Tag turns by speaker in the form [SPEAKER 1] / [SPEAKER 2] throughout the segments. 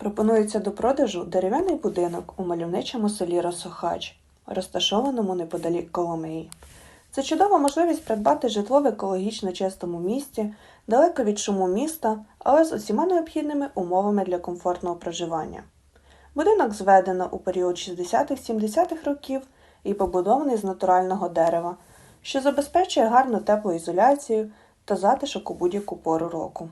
[SPEAKER 1] Пропонується до продажу дерев'яний будинок у мальовничому селі Росохач, розташованому неподалік Коломиї. Це чудова можливість придбати житло в екологічно чистому місті, далеко від шуму міста, але з усіма необхідними умовами для комфортного проживання. Будинок зведено у період 60-70-х років і побудований з натурального дерева, що забезпечує гарну теплоізоляцію та затишок у будь-яку пору року.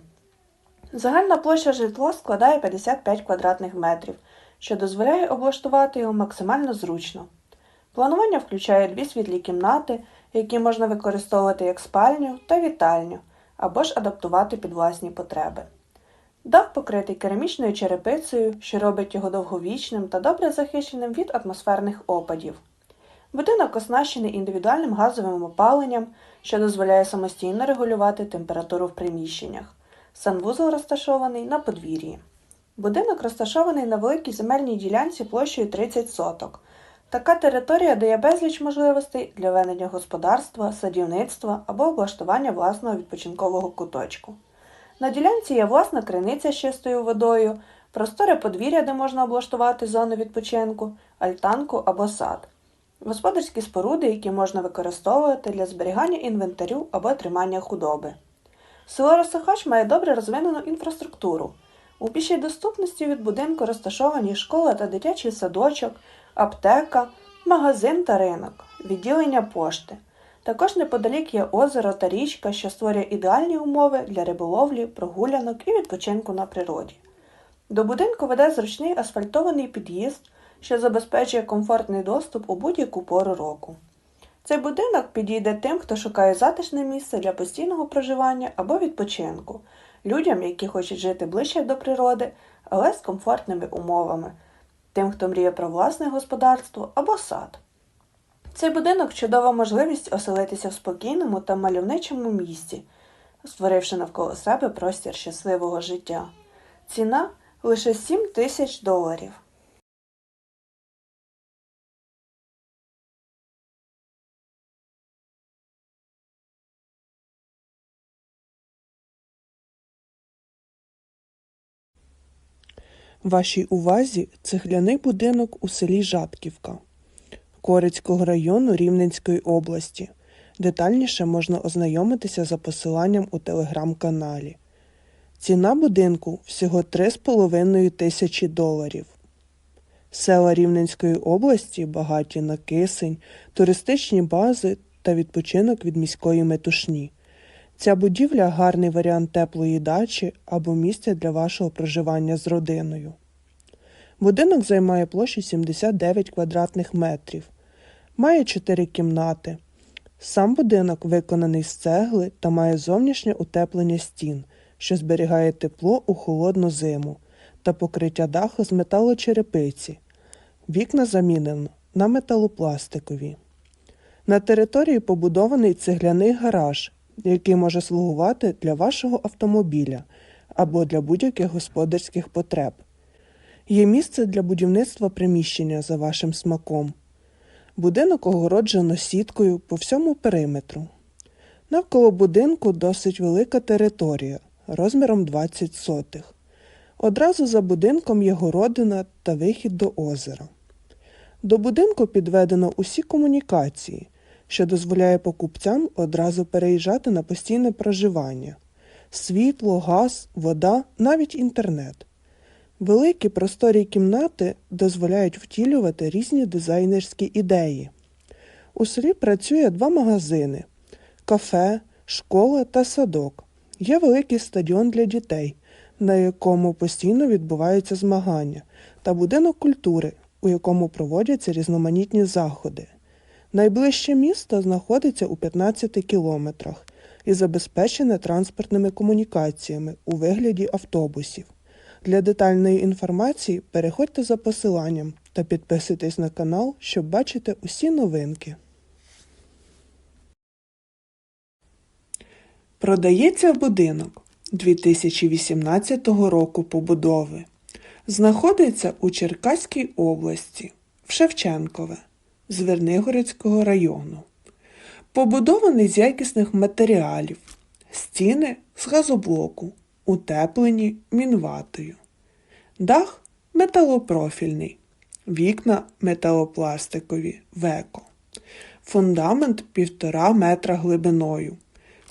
[SPEAKER 1] Загальна площа житла складає 55 квадратних метрів, що дозволяє облаштувати його максимально зручно. Планування включає дві світлі кімнати, які можна використовувати як спальню та вітальню, або ж адаптувати під власні потреби. Дах покритий керамічною черепицею, що робить його довговічним та добре захищеним від атмосферних опадів. Будинок оснащений індивідуальним газовим опаленням, що дозволяє самостійно регулювати температуру в приміщеннях. Санвузол розташований на подвір'ї. Будинок розташований на великій земельній ділянці площею 30 соток. Така територія дає безліч можливостей для ведення господарства, садівництва або облаштування власного відпочинкового куточку. На ділянці є власна криниця з чистою водою, просторе подвір'я, де можна облаштувати зону відпочинку, альтанку або сад, господарські споруди, які можна використовувати для зберігання інвентарю або тримання худоби. Село Росохач має добре розвинену інфраструктуру. У пішій доступності від будинку розташовані школа та дитячий садочок, аптека, магазин та ринок, відділення пошти. Також неподалік є озеро та річка, що створює ідеальні умови для риболовлі, прогулянок і відпочинку на природі. До будинку веде зручний асфальтований під'їзд, що забезпечує комфортний доступ у будь-яку пору року. Цей будинок підійде тим, хто шукає затишне місце для постійного проживання або відпочинку, людям, які хочуть жити ближче до природи, але з комфортними умовами, тим, хто мріє про власне господарство або сад. Цей будинок чудова можливість оселитися в спокійному та мальовничому місці, створивши навколо себе простір щасливого життя. Ціна лише 7 тисяч доларів.
[SPEAKER 2] Вашій увазі цегляний будинок у селі Жатківка Корицького району Рівненської області. Детальніше можна ознайомитися за посиланням у телеграм-каналі. Ціна будинку всього 3,5 тисячі доларів. Села Рівненської області багаті на кисень, туристичні бази та відпочинок від міської метушні. Ця будівля гарний варіант теплої дачі або місця для вашого проживання з родиною. Будинок займає площу 79 квадратних метрів, має 4 кімнати. Сам будинок виконаний з цегли та має зовнішнє утеплення стін, що зберігає тепло у холодну зиму та покриття даху з металочерепиці. Вікна замінено на металопластикові. На території побудований цегляний гараж, який може слугувати для вашого автомобіля або для будь-яких господарських потреб. Є місце для будівництва приміщення за вашим смаком. Будинок огороджено сіткою по всьому периметру. Навколо будинку досить велика територія розміром 20 сотих. Одразу за будинком є городина та вихід до озера. До будинку підведено усі комунікації, що дозволяє покупцям одразу переїжджати на постійне проживання: світло, газ, вода, навіть інтернет. Великі просторі кімнати дозволяють втілювати різні дизайнерські ідеї. У селі працює два магазини кафе, школа та садок. Є великий стадіон для дітей, на якому постійно відбуваються змагання, та будинок культури, у якому проводяться різноманітні заходи. Найближче місто знаходиться у 15 кілометрах і забезпечене транспортними комунікаціями у вигляді автобусів. Для детальної інформації переходьте за посиланням та підписуйтесь на канал, щоб бачити усі новинки. Продається будинок 2018 року побудови. Знаходиться у Черкаській області в Шевченкове з Вернигородського району. Побудований з якісних матеріалів, стіни з газоблоку, утеплені мінватою. Дах металопрофільний, вікна металопластикові веко. Фундамент півтора метра глибиною.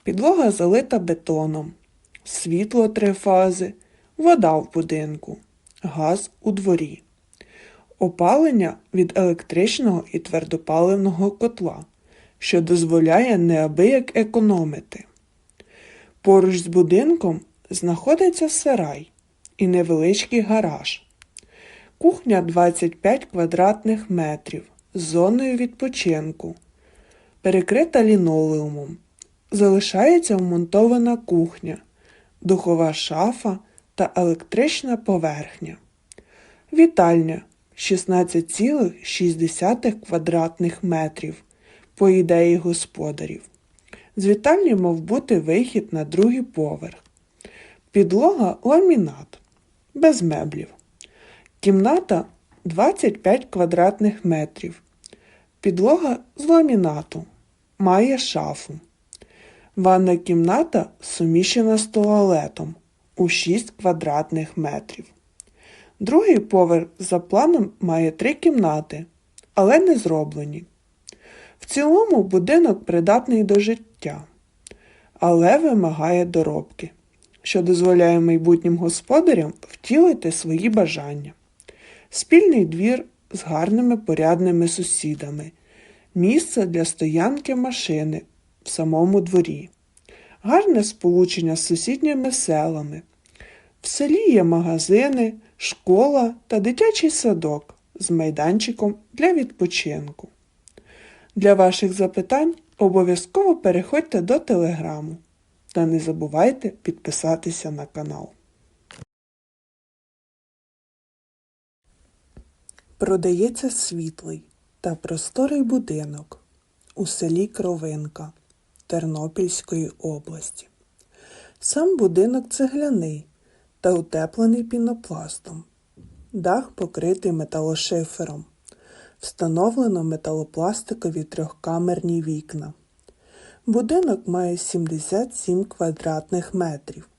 [SPEAKER 2] Підлога залита бетоном. Світло три фази, вода в будинку, газ у дворі. Опалення від електричного і твердопаливного котла, що дозволяє неабияк економити. Поруч з будинком знаходиться сарай і невеличкий гараж. Кухня 25 квадратних метрів з зоною відпочинку, перекрита лінолеумом. Залишається вмонтована кухня, духова шафа та електрична поверхня. Вітальня 16,6 квадратних метрів по ідеї господарів. З вітальні мав бути вихід на другий поверх. Підлога ламінат, без меблів. Кімната 25 квадратних метрів. Підлога з ламінату. Має шафу. Ванна кімната суміщена з туалетом у 6 квадратних метрів. Другий поверх за планом має три кімнати, але не зроблені. В цілому будинок придатний до життя, але вимагає доробки, що дозволяє майбутнім господарям втілити свої бажання. Спільний двір з гарними порядними сусідами, місце для стоянки машини в самому дворі, гарне сполучення з сусідніми селами. В селі є магазини, школа та дитячий садок з майданчиком для відпочинку. Для ваших запитань обов'язково переходьте до телеграму та не забувайте підписатися на канал. Продається світлий та просторий будинок у селі Кровинка Тернопільської області. Сам будинок цегляний та утеплений пінопластом. Дах покритий металошифером. Встановлено металопластикові трьохкамерні вікна. Будинок має 77 квадратних метрів,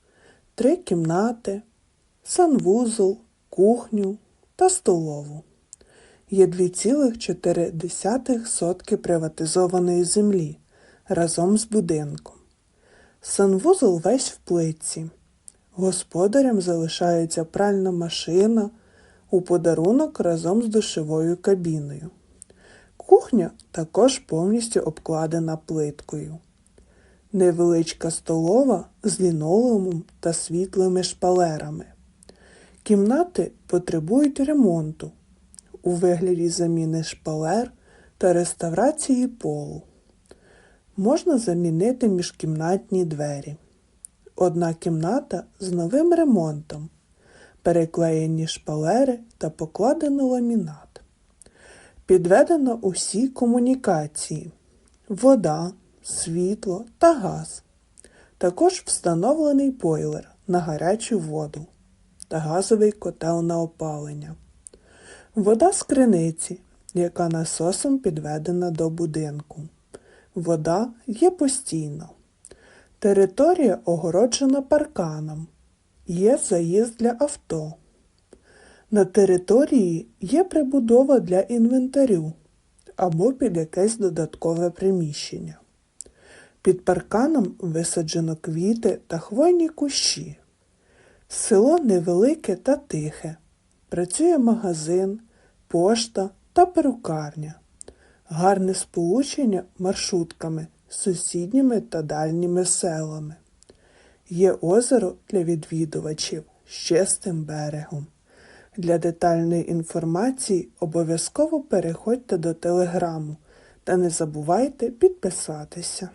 [SPEAKER 2] три кімнати, санвузол, кухню та столову. Є 2,4 сотки приватизованої землі разом з будинком. Санвузол весь в плитці. Господарям залишається пральна машина у подарунок разом з душовою кабіною. Кухня також повністю обкладена плиткою. Невеличка столова з лінолеумом та світлими шпалерами. Кімнати потребують ремонту у вигляді заміни шпалер та реставрації полу. Можна замінити міжкімнатні двері. Одна кімната з новим ремонтом, переклеєні шпалери та покладено ламінат. Підведено усі комунікації, вода, світло та газ. Також встановлений бойлер на гарячу воду та газовий котел на опалення. Вода з криниці, яка насосом підведена до будинку. Вода є постійно. Територія огороджена парканом. Є заїзд для авто. На території є прибудова для інвентарю або під якесь додаткове приміщення. Під парканом висаджено квіти та хвойні кущі. Село невелике та тихе. Працює магазин, пошта та перукарня. Гарне сполучення маршрутками сусідніми та дальніми селами. Є озеро для відвідувачів з чистим берегом. Для детальної інформації обов'язково переходьте до телеграму та не забувайте підписатися.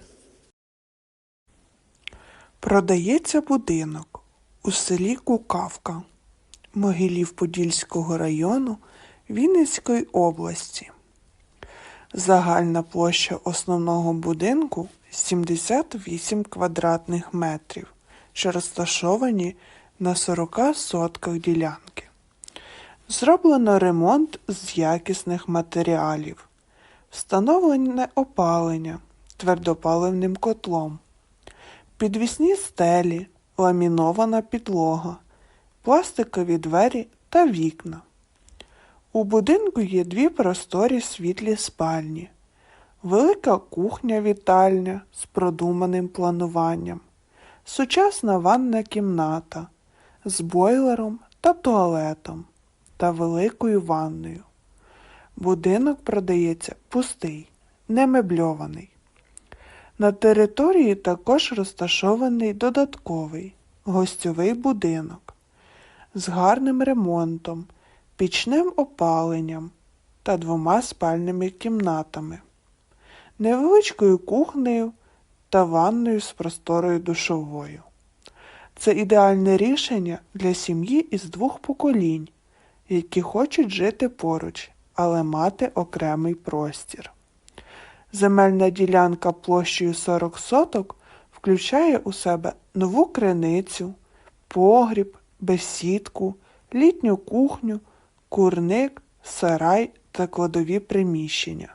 [SPEAKER 2] Продається будинок у селі Кукавка Могилів Подільського району Вінницької області. Загальна площа основного будинку 78 квадратних метрів, що розташовані на 40 сотках ділянки. Зроблено ремонт з якісних матеріалів, встановлене опалення твердопаливним котлом, підвісні стелі, ламінована підлога, пластикові двері та вікна. У будинку є дві просторі світлі спальні, велика кухня-вітальня з продуманим плануванням, сучасна ванна кімната з бойлером та туалетом та великою ванною. Будинок продається пустий, не мебльований. На території також розташований додатковий гостьовий будинок з гарним ремонтом, пічним опаленням та двома спальними кімнатами, невеличкою кухнею та ванною з просторою душовою. Це ідеальне рішення для сім'ї із двох поколінь, які хочуть жити поруч, але мати окремий простір. Земельна ділянка площею 40 соток включає у себе нову криницю, погріб, бесідку, літню кухню, курник, сарай та кладові приміщення.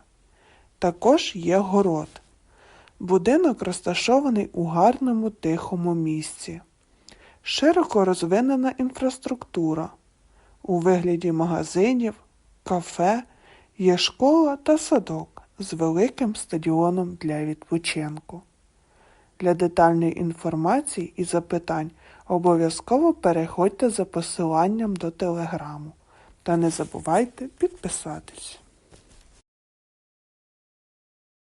[SPEAKER 2] Також є город. Будинок розташований у гарному тихому місці. Широко розвинена інфраструктура. У вигляді магазинів, кафе є школа та садок з великим стадіоном для відпочинку. Для детальної інформації і запитань обов'язково переходьте за посиланням до телеграму та не забувайте підписатись.